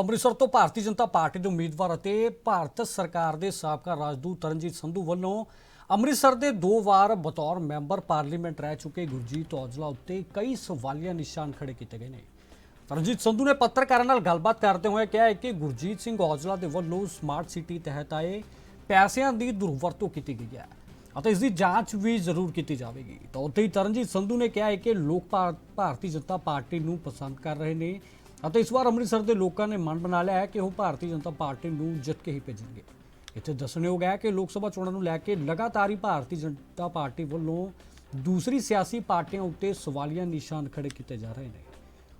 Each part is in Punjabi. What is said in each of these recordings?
ਅੰਮ੍ਰਿਤਸਰ ਤੋਂ ਭਾਰਤੀ ਜਨਤਾ ਪਾਰਟੀ ਦੇ ਉਮੀਦਵਾਰ ਅਤੇ ਭਾਰਤ ਸਰਕਾਰ ਦੇ ਸਾਬਕਾ ਰਾਜਦੂਤ ਤਰਨਜੀਤ ਸੰਧੂ ਵੱਲੋਂ ਅੰਮ੍ਰਿਤਸਰ ਦੇ ਦੋ ਵਾਰ ਬਤੌਰ ਮੈਂਬਰ ਪਾਰਲੀਮੈਂਟ ਰਹਿ ਚੁੱਕੇ ਗੁਰਜੀਤ ਔਜਲਾ ਉੱਤੇ ਕਈ ਸਵਾਲੀਆ ਨਿਸ਼ਾਨ ਖੜੇ ਕੀਤੇ ਗਏ ਨੇ। ਤਰਨਜੀਤ ਸੰਧੂ ਨੇ ਪੱਤਰਕਾਰਾਂ ਨਾਲ ਗੱਲਬਾਤ ਕਰਦੇ ਹੋਏ ਕਿਹਾ ਕਿ ਗੁਰਜੀਤ ਸਿੰਘ ਔਜਲਾ ਦੇ ਵੱਲੋਂ ਸਮਾਰਟ ਸਿਟੀ ਤਹਿਤ ਆਏ ਪੈਸਿਆਂ ਦੀ ਦੁਰਵਰਤੋਂ ਕੀਤੀ ਗਈ ਹੈ ਅਤੇ ਇਸ ਦੀ ਜਾਂਚ ਵੀ ਜ਼ਰੂਰ ਕੀਤੀ ਜਾਵੇਗੀ। ਤਾਂ ਉੱਥੇ ਹੀ ਤਰਨਜੀਤ ਸੰਧੂ ਨੇ ਕਿਹਾ ਹੈ ਕਿ ਲੋਕ ਭਾ- ਭਾਰਤੀ ਜਨਤਾ ਪਾਰਟੀ ਨੂੰ ਪਸੰਦ ਕਰ ਰਹੇ ਨੇ ਅਤੇ ਇਸ ਵਾਰ ਅੰਮ੍ਰਿਤਸਰ ਦੇ ਲੋਕਾਂ ਨੇ ਮਨ ਬਣਾ ਲਿਆ ਹੈ ਕਿ ਉਹ ਭਾਰਤੀ ਜਨਤਾ ਪਾਰਟੀ ਨੂੰ ਜਿੱਤ ਕੇ ਹੀ ਭੇਜਣਗੇ। ਇੱਥੇ ਦੱਸਣਯੋਗ ਹੈ ਕਿ ਲੋਕ ਸਭਾ ਚੋਣਾਂ ਨੂੰ ਲੈ ਕੇ ਲਗਾਤਾਰ ਹੀ ਭਾਰਤੀ ਜਨਤਾ ਪਾਰਟੀ ਵੱਲੋਂ ਦੂਸਰੀ ਸਿਆਸੀ ਪਾਰਟੀਆਂ ਉੱਤੇ ਸਵਾਲੀਆ ਨਿਸ਼ਾਨ ਖੜੇ ਕੀਤੇ ਜਾ ਰਹੇ ਨੇ।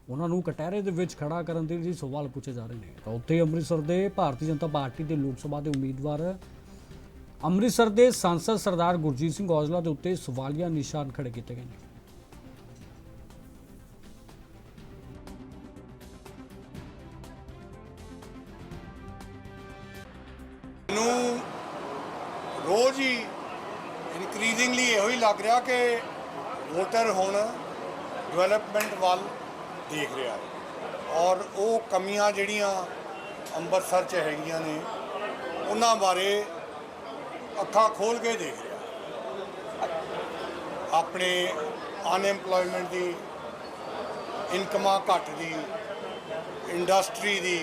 ਉਹਨਾਂ ਨੂੰ ਕਟਹਿਰੇ ਦੇ ਵਿੱਚ ਖੜਾ ਕਰਨ ਦੇ ਲਈ ਸਵਾਲ ਪੁੱਛੇ ਜਾ ਰਹੇ ਨੇ। ਤਾਂ ਉੱਥੇ ਅੰਮ੍ਰਿਤਸਰ ਦੇ ਭਾਰਤੀ ਜਨਤਾ ਪਾਰਟੀ ਦੇ ਲੋਕ ਸਭਾ ਦੇ ਉਮੀਦਵਾਰ ਅੰਮ੍ਰਿਤਸਰ ਦੇ ਸੰਸਦ ਸਰਦਾਰ ਗੁਰਜੀਤ ਸਿੰਘ ਔਜਲਾ ਦੇ ਉੱਤੇ ਸਵਾਲੀਆ ਨਿਸ਼ਾਨ ਖੜੇ ਕੀਤੇ ਗਏ ਨੇ। ਮੈਨੂੰ ਰੋਜ਼ ਹੀ ਇਨਕਰੀਜ਼ਿੰਗਲੀ ਇਹੋ ਹੀ ਲੱਗ ਰਿਹਾ ਕਿ ਵੋਟਰ ਹੁਣ ਡਿਵੈਲਪਮੈਂਟ ਵੱਲ ਦੇਖ ਰਿਹਾ ਹੈ। ਔਰ ਉਹ ਕਮੀਆਂ ਜਿਹੜੀਆਂ ਅੰਮ੍ਰਿਤਸਰ 'ਚ ਹੈਗੀਆਂ ਨੇ, ਉਹਨਾਂ ਬਾਰੇ ਅੱਖਾਂ ਖੋਲ ਕੇ ਦੇਖ ਰਿਹਾ ਆਪਣੇ ਅਨਐਮਪਲੋਇਮੈਂਟ ਦੀ, ਇਨਕਮਾਂ ਘੱਟ ਦੀ ਇੰਡਸਟਰੀ ਦੀ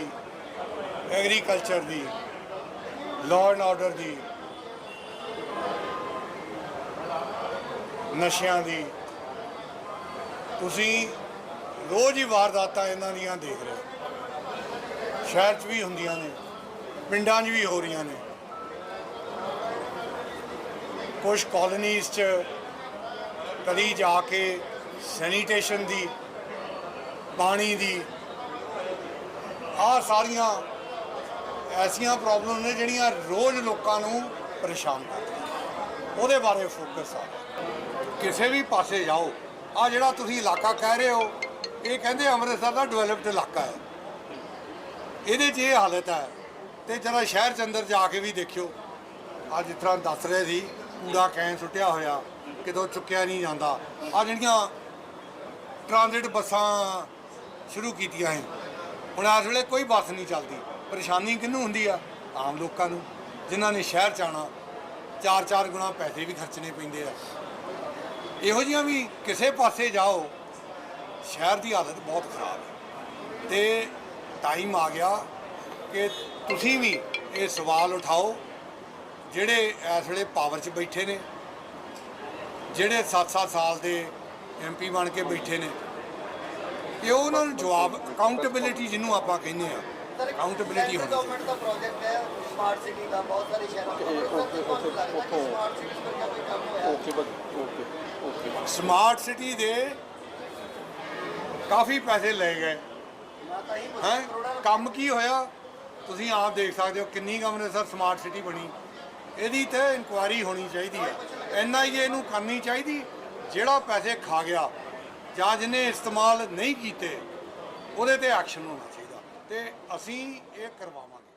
ਐਗਰੀਕਲਚਰ ਦੀ ਲਾਅ ਐਂਡ ਆਰਡਰ ਦੀ, ਨਸ਼ਿਆਂ ਦੀ। ਤੁਸੀਂ ਰੋਜ਼ ਹੀ ਵਾਰਦਾਤਾਂ ਇਹਨਾਂ ਦੀਆਂ ਦੇਖ ਰਹੇ ਹੋ। ਸ਼ਹਿਰ 'ਚ ਵੀ ਹੁੰਦੀਆਂ ਨੇ, ਪਿੰਡਾਂ 'ਚ ਵੀ ਹੋ ਰਹੀਆਂ ਨੇ। ਕੁਝ ਕਾਲੋਨੀਜ਼ 'ਚ ਕਦੀ ਜਾ ਕੇ ਸੈਨੀਟੇਸ਼ਨ ਦੀ, ਪਾਣੀ ਦੀ, ਆਹ ਸਾਰੀਆਂ ਐਸੀਆਂ ਪ੍ਰੋਬਲਮ ਨੇ ਜਿਹੜੀਆਂ ਰੋਜ਼ ਲੋਕਾਂ ਨੂੰ ਪਰੇਸ਼ਾਨ ਕਰਦੀਆਂ। ਉਹਦੇ ਬਾਰੇ ਫੋਕਸ ਆ। ਕਿਸੇ ਵੀ ਪਾਸੇ ਜਾਓ ਆ ਜਿਹੜਾ ਤੁਸੀਂ ਇਲਾਕਾ ਕਹਿ ਰਹੇ ਹੋ, ਇਹ ਕਹਿੰਦੇ ਅੰਮ੍ਰਿਤਸਰ ਦਾ ਡਿਵੈਲਪਡ ਇਲਾਕਾ ਹੈ। ਇਹਦੇ 'ਚ ਇਹ ਹਾਲਤ ਹੈ ਤੇ ਜਰਾ ਸ਼ਹਿਰ 'ਚ ਅੰਦਰ ਜਾ ਕੇ ਵੀ ਦੇਖਿਓ। ਅੱਜ ਜਿਸ ਤਰ੍ਹਾਂ ਦੱਸ ਰਹੇ ਸੀ, ਕੂੜਾ ਕੈਨ ਸੁੱਟਿਆ ਹੋਇਆ, ਕਿਤੋਂ ਚੁੱਕਿਆ ਨਹੀਂ ਜਾਂਦਾ। ਆ ਜਿਹੜੀਆਂ ਟ੍ਰਾਂਜ਼ਿਟ ਬੱਸਾਂ ਸ਼ੁਰੂ ਕੀਤੀਆਂ ਹੈ ਹੁਣ ਇਸ ਵੇਲੇ ਕੋਈ ਬੱਸ ਨਹੀਂ ਚੱਲਦੀ। ਪਰੇਸ਼ਾਨੀ ਕਿਹਨੂੰ ਹੁੰਦੀ ਆ? ਆਮ ਲੋਕਾਂ ਨੂੰ, ਜਿਨ੍ਹਾਂ ਨੇ ਸ਼ਹਿਰ ਚ ਆਉਣਾ, ਚਾਰ ਚਾਰ ਗੁਣਾ ਪੈਸੇ ਵੀ ਖਰਚਣੇ ਪੈਂਦੇ ਆ। ਇਹੋ ਜਿਹੀਆਂ ਵੀ ਕਿਸੇ ਪਾਸੇ ਜਾਓ, ਸ਼ਹਿਰ ਦੀ ਹਾਲਤ ਬਹੁਤ ਖਰਾਬ ਹੈ। ਤੇ ਟਾਈਮ ਆ ਗਿਆ ਕਿ ਤੁਸੀਂ ਵੀ ਇਹ ਸਵਾਲ ਉਠਾਓ, ਜਿਹੜੇ ਇਸ ਵੇਲੇ ਪਾਵਰ 'ਚ ਬੈਠੇ ਨੇ, ਜਿਹੜੇ 7-7 ਸਾਲ ਦੇ ਐਮਪੀ ਬਣ ਕੇ ਬੈਠੇ ਨੇ ਇਹ ਉਹਨਾਂ ਨੂੰ ਜਵਾਬ ਅਕਾਊਂਟੇਬਿਲਿਟੀ ਜਿਹਨੂੰ ਆਪਾਂ ਕਹਿੰਦੇ ਆ ਅਕਾਊਂਟੇਬਿਲਿਟੀ ਹੋਣੀ ਗਵਰਨਮੈਂਟ ਦਾ ਪ੍ਰੋਜੈਕਟ ਹੈ ਸਮਾਰਟ ਸਿਟੀ ਦਾ ਬਹੁਤ ਸਾਰੇ ਸ਼ਹਿਰਾਂ okay, okay, okay. Smart city ਵਰਗਾ ਕੋਈ ਕੰਮ ਹੋਇਆ? ਓਕੇ ਬਸ ਓਕੇ ਓਕੇ ਸਮਾਰਟ ਸਿਟੀ ਦੇ ਕਾਫੀ ਪੈਸੇ ਲਏ ਗਏ। ਹੀ? ਕੰਮ ਕੀ ਹੋਇਆ? ਤੁਸੀਂ ਆਪ ਦੇਖ ਸਕਦੇ ਹੋ ਕਿੰਨੀ ਕੁ ਅੰਮ੍ਰਿਤਸਰ ਸਮਾਰਟ ਸਿਟੀ ਬਣੀ। ਇਹਦੀ ਤੇ ਇਨਕੁਆਇਰੀ ਹੋਣੀ ਚਾਹੀਦੀ ਹੈ। ਐਨਆਈਏ ਨੂੰ ਕਰਨੀ ਚਾਹੀਦੀ ਜਿਹੜਾ ਪੈਸੇ ਖਾ ਗਿਆ ਜਾਂ ਜਿਹਨੇ ਇਸਤੇਮਾਲ ਨਹੀਂ ਕੀਤੇ ਉਹਦੇ ਤੇ ਐਕਸ਼ਨ ਹੋਣਾ। ਤੇ ਅਸੀਂ ਇਹ ਕਰਵਾਵਾਂਗੇ।